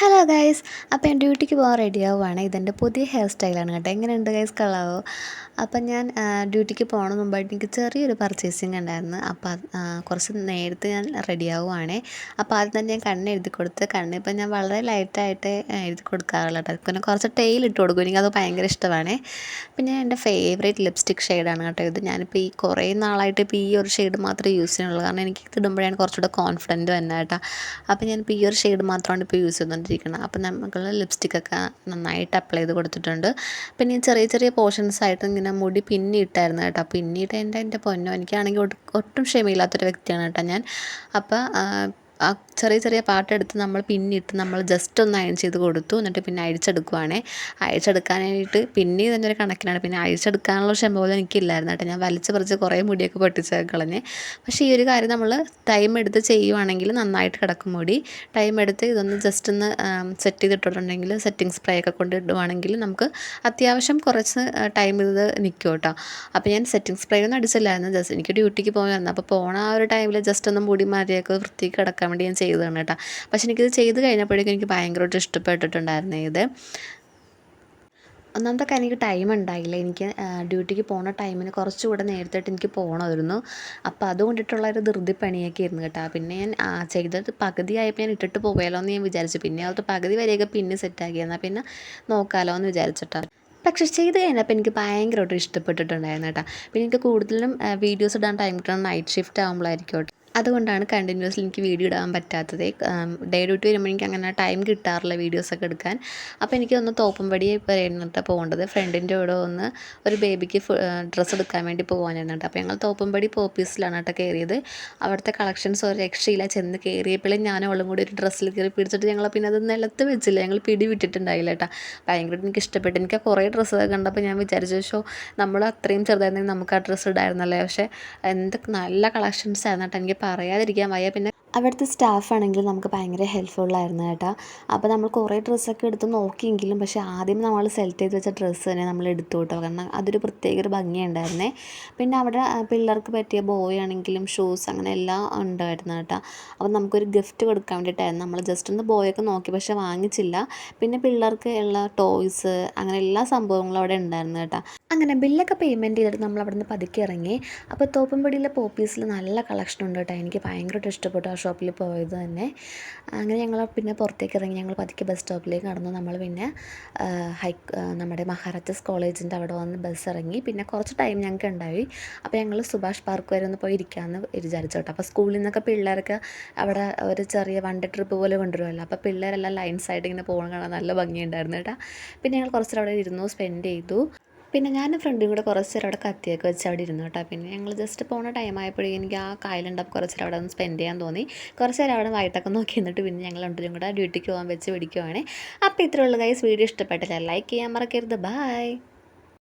Hello guys അപ്പോൾ ഞാൻ ഡ്യൂട്ടിക്ക് പോകാൻ റെഡി ആവുകയാണ് ഇതെന്റെ പുതിയ ഹെയർ സ്റ്റൈലാണ് കേട്ടോ. എങ്ങനെയുണ്ട് ഗൈസ് കളാവോ അപ്പം ഞാൻ ഡ്യൂട്ടിക്ക് പോകണ മുമ്പായിട്ട് എനിക്ക് ചെറിയൊരു പർച്ചേസിങ് ഉണ്ടായിരുന്നു. അപ്പോൾ കുറച്ച് നേരത്തെ ഞാൻ റെഡി ആവുകയാണ് അപ്പോൾ ആദ്യം തന്നെ ഞാൻ കണ്ണ് എഴുതി കൊടുത്ത് കണ്ണ് ഇപ്പം ഞാൻ വളരെ ലൈറ്റായിട്ട് എഴുതി കൊടുക്കാറുള്ള കേട്ടോ. പിന്നെ കുറച്ച് ടെയിൽ ഇട്ട് കൊടുക്കും. എനിക്കത് ഭയങ്കര ഇഷ്ടമാണ്. പിന്നെ എന്റെ ഫേവറേറ്റ് ലിപ്സ്റ്റിക് ഷെയ്ഡാണ് കേട്ടോ ഇത്. ഞാനിപ്പോൾ ഈ കുറേ നാളായിട്ട് ഇപ്പോൾ ഈ ഒരു ഷെയ്ഡ് മാത്രമേ യൂസ് ചെയ്യുന്നുള്ളൂ. കാരണം എനിക്ക് ഇത് ഇടുമ്പോഴാണ് കുറച്ചുകൂടെ കോൺഫിഡന്റ് തന്നെ അപ്പോൾ ഞാനിപ്പോൾ ഈ ഒരു ഷെയ്ഡ് മാത്രമാണ് ഇപ്പോൾ യൂസ് ചെയ്തുകൊണ്ടിരിക്കുന്നത് അപ്പോൾ നമുക്ക് ലിപ്സ്റ്റിക്കൊക്കെ നന്നായിട്ട് അപ്ലൈ ചെയ്ത് കൊടുത്തിട്ടുണ്ട്. പിന്നെ ചെറിയ ചെറിയ പോർഷൻസ് ആയിട്ട് ഇങ്ങനെ മുടി പിന്നിട്ടായിരുന്നു കേട്ടോ. പിന്നീട് എന്റെ എന്റെ പൊന്നോ എനിക്കാണെങ്കിൽ ഒട്ടും ക്ഷമയില്ലാത്തൊരു വ്യക്തിയാണ് കേട്ടോ ഞാൻ. അപ്പോൾ ആ ചെറിയ ചെറിയ പാട്ടെടുത്ത് നമ്മൾ പിന്നിട്ട് നമ്മൾ ജസ്റ്റ് ഒന്ന് അയൺ ചെയ്ത് കൊടുത്തു. എന്നിട്ട് പിന്നെ അഴിച്ചെടുക്കുവാണേ. അഴിച്ചെടുക്കാനായിട്ട് പിന്നെ തന്നെ ഒരു കണക്കിനാണ്. പിന്നെ അഴിച്ചെടുക്കാനുള്ള ക്ഷമ പോലും എനിക്കില്ലായിരുന്നു കേട്ടോ. ഞാൻ വലിച്ച് പറിച്ച് കുറേ മുടിയൊക്കെ പൊട്ടിച്ച് കളഞ്ഞ്. പക്ഷേ ഈ ഒരു കാര്യം നമ്മൾ ടൈം എടുത്ത് ചെയ്യുവാണെങ്കിൽ നന്നായിട്ട് കിടക്കും മുടി. ടൈം എടുത്ത് ഇതൊന്ന് ജസ്റ്റ് ഒന്ന് സെറ്റ് ചെയ്തിട്ടുണ്ടെങ്കിൽ സെറ്റിംഗ് സ്പ്രേ ഒക്കെ കൊണ്ട് ഇടുവാണെങ്കിൽ നമുക്ക് അത്യാവശ്യം കുറച്ച് ടൈം ഇത് നിൽക്കും കേട്ടോ. അപ്പോൾ ഞാൻ സെറ്റിംഗ് സ്പ്രേ ഒന്നും അടിച്ചില്ലായിരുന്നു. ജസ്റ്റ് എനിക്ക് ഡ്യൂട്ടിക്ക് പോകാമായിരുന്നു അപ്പോൾ പോണ ആ ഒരു ടൈമിൽ ജസ്റ്റ് ഒന്ന് മുടി മാറിയൊക്കെ വൃത്തിക്ക് കിടക്കാൻ വേണ്ടി ഞാൻ ചെയ്തതാണ് കേട്ടോ. പക്ഷെ എനിക്കിത് ചെയ്ത് കഴിഞ്ഞപ്പോഴേക്കും എനിക്ക് ഭയങ്കരമായിട്ട് ഇഷ്ടപ്പെട്ടിട്ടുണ്ടായിരുന്നു ഇത്. ഒന്നാമത്തെ എനിക്ക് ടൈം ഉണ്ടായില്ല. എനിക്ക് ഡ്യൂട്ടിക്ക് പോണ ടൈമിന് കുറച്ചുകൂടെ നേരത്തെയായിട്ട് എനിക്ക് പോകണമായിരുന്നു അപ്പോൾ അതുകൊണ്ടിട്ടുള്ള ഒരു ധൃതി പണിയൊക്കെ ആയിരുന്നു കേട്ടോ. പിന്നെ ഞാൻ ചെയ്തത് പകുതി ആയപ്പോൾ ഞാൻ ഇട്ടിട്ട് പോയാലോ എന്ന് ഞാൻ വിചാരിച്ചു. പിന്നെ അത് പകുതി വരെയൊക്കെ പിന്നെ സെറ്റാക്കി എന്നാൽ പിന്നെ നോക്കാമല്ലോ എന്ന് വിചാരിച്ചിട്ടാണ് പക്ഷെ ചെയ്ത് കഴിഞ്ഞപ്പോൾ എനിക്ക് ഭയങ്കരമായിട്ട് ഇഷ്ടപ്പെട്ടിട്ടുണ്ടായിരുന്നു കേട്ടോ. പിന്നെ എനിക്ക് കൂടുതലും വീഡിയോസ് ഇടാൻ ടൈം കിട്ടണം നൈറ്റ് ഷിഫ്റ്റ് ആകുമ്പോഴായിരിക്കും അതുകൊണ്ടാണ് കണ്ടിന്യൂസ്ലി എനിക്ക് വീഡിയോ ഇടാൻ പറ്റാത്തത്. ഡേ ഡ്യൂട്ടി വരുമ്പോൾ എനിക്ക് അങ്ങനെ ടൈം കിട്ടാറില്ല വീഡിയോസൊക്കെ എടുക്കാൻ. അപ്പോൾ എനിക്ക് ഒന്ന് തോപ്പുംപടി പറയുന്നിട്ട് പോകേണ്ടത്. ഫ്രണ്ടിന്റെ കൂടെ ഒന്ന് ഒരു ബേബിക്ക് ഡ്രസ്സ് എടുക്കാൻ വേണ്ടി പോകാനായിരുന്നു അപ്പോൾ ഞങ്ങൾ തോപ്പുംപടി പോപ്പീസിലാണ് കേട്ടോ കയറിയത്. അവിടുത്തെ കളക്ഷൻസ് ഒരു രക്ഷയില്ല. ചെന്ന് കയറിയപ്പോഴും ഞാൻ അവളും കൂടി ഒരു ഡ്രസ്സിൽ കയറി പിടിച്ചിട്ട് ഞങ്ങൾ പിന്നെ അത് നിലത്ത് വെച്ചില്ല. ഞങ്ങൾ പിടി വിട്ടിട്ടുണ്ടായില്ല കേട്ടോ. ഭയങ്കരമായിട്ട് എനിക്ക് ഇഷ്ടപ്പെട്ടു. എനിക്ക് കുറേ ഡ്രസ്സൊക്കെ കണ്ടപ്പോൾ ഞാൻ വിചാരിച്ചു ഷോ നമ്മൾ അത്രയും ചെറുതായിരുന്നെങ്കിൽ നമുക്ക് ആ ഡ്രസ്സ് ഇടായിരുന്നല്ലേ? പക്ഷേ എന്ത് നല്ല കളക്ഷൻസ് ആയിരുന്നു കേട്ടോ. എനിക്ക് പറയാതിരിക്കാൻ വയ്യ. പിന്നെ അവിടുത്തെ സ്റ്റാഫാണെങ്കിൽ നമുക്ക് ഭയങ്കര ഹെൽപ്ഫുള്ളായിരുന്നു കേട്ടോ. അപ്പോൾ നമ്മൾ കുറേ ഡ്രസ്സൊക്കെ എടുത്ത് നോക്കിയെങ്കിലും പക്ഷേ ആദ്യം നമ്മൾ സെലക്ട് ചെയ്ത് വെച്ച ഡ്രസ്സ് തന്നെ നമ്മൾ എടുത്തു കേട്ടോ. കാരണം അതൊരു പ്രത്യേക ഒരു ഭംഗിയുണ്ടായിരുന്നേ പിന്നെ അവിടെ പിള്ളേർക്ക് പറ്റിയ ബോയ് ആണെങ്കിലും ഷൂസ് അങ്ങനെ എല്ലാം ഉണ്ടായിരുന്നു കേട്ടോ. അപ്പോൾ നമുക്കൊരു ഗിഫ്റ്റ് കൊടുക്കാൻ വേണ്ടിയിട്ടായിരുന്നു. നമ്മൾ ജസ്റ്റ് ഒന്ന് ബോയൊക്കെ നോക്കി പക്ഷേ വാങ്ങിച്ചില്ല. പിന്നെ പിള്ളേർക്ക് ഉള്ള ടോയ്സ് അങ്ങനെ എല്ലാ സംഭവങ്ങളും അവിടെ ഉണ്ടായിരുന്നു കേട്ടോ. അങ്ങനെ ബില്ലൊക്കെ പേയ്മെന്റ് ചെയ്തിട്ട് നമ്മൾ അവിടെ നിന്ന് പതുക്കെ ഇറങ്ങി. അപ്പോൾ തോപ്പുംപടിയിലെ പോപ്പീസിൽ നല്ല കളക്ഷൻ ഉണ്ട് കേട്ടോ. എനിക്ക് ഭയങ്കരമായിട്ട് ഇഷ്ടപ്പെട്ടു. ഷോപ്പിൽ പോയത് തന്നെ. അങ്ങനെ ഞങ്ങൾ പിന്നെ പുറത്തേക്ക് ഇറങ്ങി ഞങ്ങൾ പതുക്കെ ബസ് സ്റ്റോപ്പിലേക്ക് നടന്നു നമ്മൾ പിന്നെ ഹൈ നമ്മുടെ മഹാരാജാസ് കോളേജിന്റെ അവിടെ വന്ന് ബസ് ഇറങ്ങി. പിന്നെ കുറച്ച് ടൈം ഞങ്ങൾക്ക് ഉണ്ടായി. അപ്പോൾ ഞങ്ങൾ സുഭാഷ് പാർക്ക് വരെ ഒന്ന് പോയി ഇരിക്കാമെന്ന് വിചാരിച്ചു കേട്ടോ. അപ്പോൾ സ്കൂളിൽ നിന്നൊക്കെ പിള്ളേർക്ക് അവിടെ ഒരു ചെറിയ വണ്ടി ട്രിപ്പ് പോലെ കൊണ്ടുവരുമല്ലോ. അപ്പോൾ പിള്ളേരെല്ലാം ലൈൻസ് ആയിട്ട് ഇങ്ങനെ പോകണം കാണാൻ നല്ല ഭംഗിയുണ്ടായിരുന്നു കേട്ടോ. പിന്നെ ഞങ്ങൾ കുറച്ച് അവിടെ ഇരുന്നു സ്പെൻഡ് ചെയ്തു. പിന്നെ ഞാൻ ഫ്രണ്ടും കൂടെ കുറച്ച് നേരം അവിടെ കത്തിയൊക്കെ വെച്ച് അവിടെ ഇരുന്നു കേട്ടോ. പിന്നെ ഞങ്ങൾ ജസ്റ്റ് പോണ ടൈം ആയപ്പോഴേ എനിക്ക് ആ കായലുണ്ടപ്പോൾ കുറച്ച് നേരം അവിടെ ഒന്ന് സ്പെൻഡ് ചെയ്യാൻ തോന്നി. കുറച്ച് നേരം അവിടെ വൈകിട്ടൊക്കെ നോക്കി എന്നിട്ട് പിന്നെ ഞങ്ങൾ രണ്ടുപേരും കൂടെ ഡ്യൂട്ടിക്ക് പോകാൻ വെച്ച് പിടിക്കുവാണ്. അപ്പോൾ ഇത്രയുള്ള ഗൈസ് വീഡിയോ ഇഷ്ടപ്പെട്ടില്ല ലൈക്ക് ചെയ്യാൻ മറക്കരുത്. ബൈ